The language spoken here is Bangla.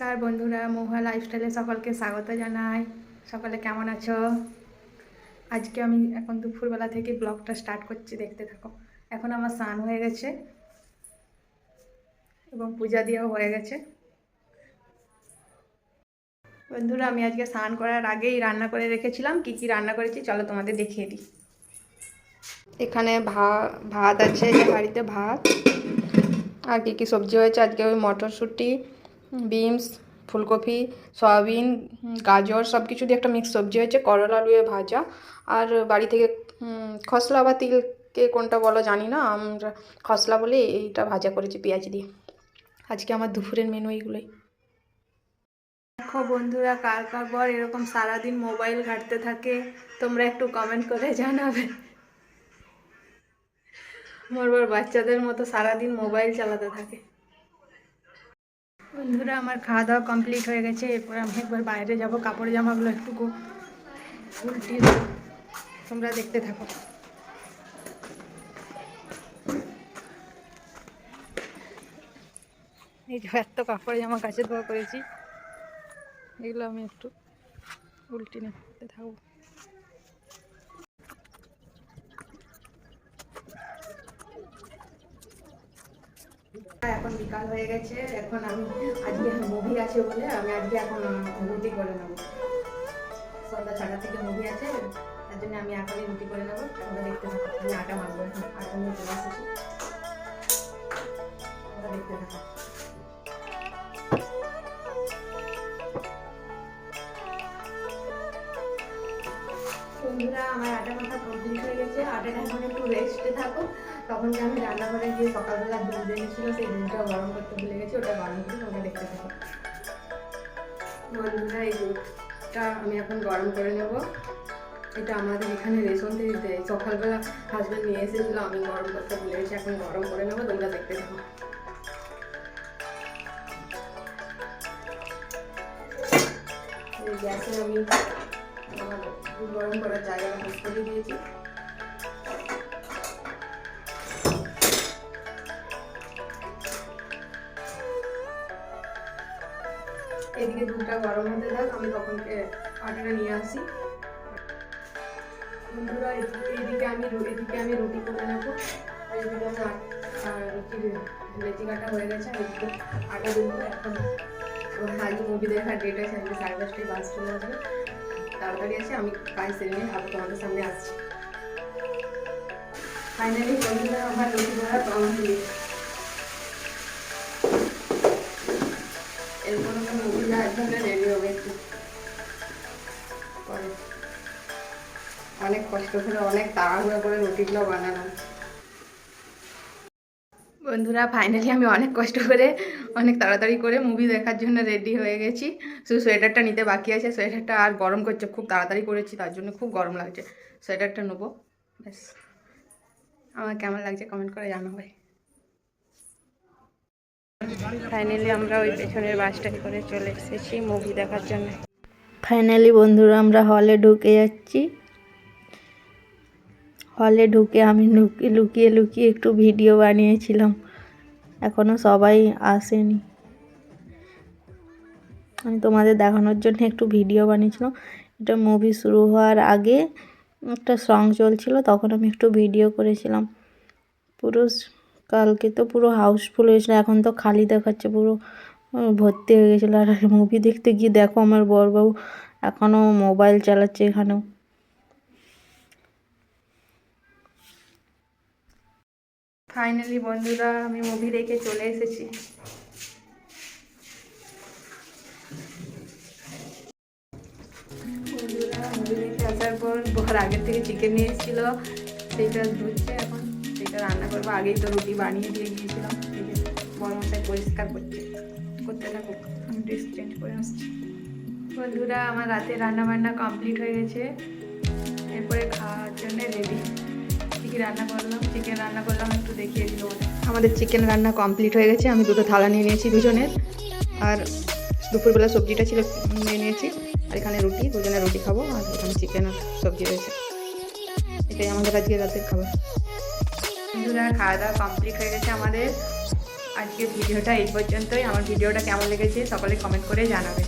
নমস্কার বন্ধুরা মহুয়া লাইফস্টাইলে সকলকে স্বাগত জানাই। সকলে কেমন আছো? আজকে আমি এখন দুপুরবেলা থেকে ব্লগটা স্টার্ট করছি, দেখতে থাকো। এখন আমার স্নান হয়ে গেছে এবং পূজা দিয়েও হয়ে গেছে। বন্ধুরা, আমি আজকে স্নান করার আগেই রান্না করে রেখেছিলাম। কি কি রান্না করেছি চলো তোমাদের দেখিয়ে দিই। এখানে ভা- ভাত আছে হাঁড়িতে ভাত। আর কি কি সবজি হয়েছে? আজকে ওই মটরশুঁটি বিনস, ফুলকপি, সয়াবিন, গাজর সব কিছু দিয়ে একটা মিক্স সবজি হয়েছে, করলা আলুয়ে ভাজা। আর বাড়ি থেকে খসলা বা তিলকে কোনটা বলো জানি না, আমরা খসলা বলে এইটা ভাজা করেছি পেঁয়াজ দিয়ে। আজকে আমার দুপুরের মেনু এইগুলোই। দেখো বন্ধুরা, কার কার পর এরকম সারাদিন মোবাইল ঘাঁটতে থাকে, তোমরা একটু কমেন্ট করে জানাবে। আমার বাচ্চাদের মতো সারাদিন মোবাইল চালাতে থাকে। বন্ধুরা, আমার খাওয়া দাওয়া কমপ্লিট হয়ে গেছে। এরপর আমি একবার বাইরে যাব, কাপড় জামাগুলো একটু উল্টি তোমরা দেখতে থাকো। এই যে এত কাপড় জামা কাছে ধোয়া করেছি, এগুলো আমি একটু উল্টি নিতে থাকব। এখন বিকাল হয়ে গেছে, এখন আমি আজকে মুভি আছে বলে আমি আজকে এখন রুটি করে নেব। সন্ধ্যা ছটা থেকে মুভি আছে, তার জন্য আমি এখনই রুটি করে নেব। আমরা দেখতে থাকি। আমি আটা মারবো এখন আটা নিয়ে চলে এসেছি আমরা দেখতে থাকো। বন্ধুরা, আমার আটা মাখা কমপ্লিট হয়ে গেছে। আটাটা এখন একটু রেস্টে থাকো তখন যে আমি রান্নাঘরে গিয়ে সকালবেলা দুধ এনেছিল, সেই দুধটা গরম করতে ভুলে গেছি। ওটা গরম করে তোমরা দেখতে থাকো। বন্ধুরা, এই দুধটা আমি এখন গরম করে নেব। এটা আমাদের এখানে রেশন থেকে দেয়। সকালবেলা হাজব্যান্ড নিয়ে এসেছিল, আমি গরম করতে ভুলে গেছি। এখন গরম করে নেব, তোমরা দেখতে থাকো। গ্যাসে আমি গরম করার জায়গাটা বুক করে দিয়েছি। এদিকে দুধটা গরম হতে থাক, আমি তখন আটাটা নিয়ে আসি। বন্ধুরা, এদিকে আমি এদিকে আমি রুটি করে নেব আর এদিকে আমার রুটির লেচি কাটা হয়ে গেছে, আর এদিকে আটা দেবো এখন। আজকে মুভি দেখার ডেট আছে, আজকে সাড়ে দশটায় বাস চলে আসবে। তাড়াতাড়ি আছে আমি কাজ সেরে নিয়ে আবার তোমাদের সামনে আসছি। ফাইনালি বন্ধুরা আমার রুটি করা কমপ্লিট এরপর আমি মুভি দেখার জন্য রেডি হবে একটু। অনেক কষ্ট করে, অনেক তাড়াহুড়া করে রুটিগুলো বানালাম। বন্ধুরা ফাইনালি আমি অনেক কষ্ট করে, অনেক তাড়াতাড়ি করে মুভি দেখার জন্য রেডি হয়ে গেছি। শুধু সোয়েটারটা নিতে বাকি আছে সোয়েটারটা আর গরম করছে, খুব তাড়াতাড়ি করেছি, তার জন্য খুব গরম লাগছে। সোয়েটারটা নেব, ব্যাস। আমার কেমন লাগছে কমেন্ট করে জানাবে ফাইনালি আমরা ওই পেছনের বাসটাই করে চলে এসেছি মুভি দেখার জন্য। ফাইনালি বন্ধুরা, আমরা হলে ঢুকে যাচ্ছি। হলে ঢুকে আমি লুকিয়ে লুকিয়ে একটু ভিডিও বানিয়েছিলাম। এখনও সবাই আসেনি। আমি তোমাদের দেখানোর জন্য একটু ভিডিও বানিয়েছিলাম। এটা মুভি শুরু হওয়ার আগে একটা সং চলছিল, তখন আমি একটু ভিডিও করেছিলাম। পুরো কালকে তো পুরো হাউসফুল হয়েছিল, এখন তো খালি দেখাচ্ছে, পুরো ভর্তি হয়ে গেছিল। আর মুভি দেখতে গিয়ে দেখো আমার বরবাবু এখনও মোবাইল চালাচ্ছে এখানেও। ফাইনালি বন্ধুরা, আমি মুভি দেখে চলে এসেছি। বন্ধুরা মুভি দেখে আসার পর বর আগের থেকে চিকেন নিয়ে এসেছিল সেইটা ধুচ্ছে এখন। সেইটা রান্না করব। আগেই তো রুটি বানিয়ে দিয়ে গিয়েছিলাম। বড় পরিষ্কার করছে। করতে থাকুক, আমি ড্রেস চেঞ্জ করে আসছি। বন্ধুরা, আমার রাতে রান্না বান্না কমপ্লিট হয়ে গেছে। এরপরে খাওয়ার জন্য রেডি কী রান্না করলাম? চিকেন রান্না করলাম একটু দেখিয়ে দিল আমাদের চিকেন রান্না কমপ্লিট হয়ে গেছে। আমি দুটো থালা নিয়ে নিয়েছি দুজনের। আর দুপুরবেলা সবজিটা ছিল নিয়ে নিয়েছি। আর এখানে রুটি দুজনে রুটি খাব। আর এখানে চিকেন আর সবজি রয়েছে। এটাই আমাদের আজকে রাতের খাবার। বন্ধুরা খাওয়া দাওয়া কমপ্লিট হয়ে গেছে আমাদের। আজকে ভিডিওটা এই পর্যন্তই। আমার ভিডিওটা কেমন লেগেছে সকলে কমেন্ট করে জানাবে।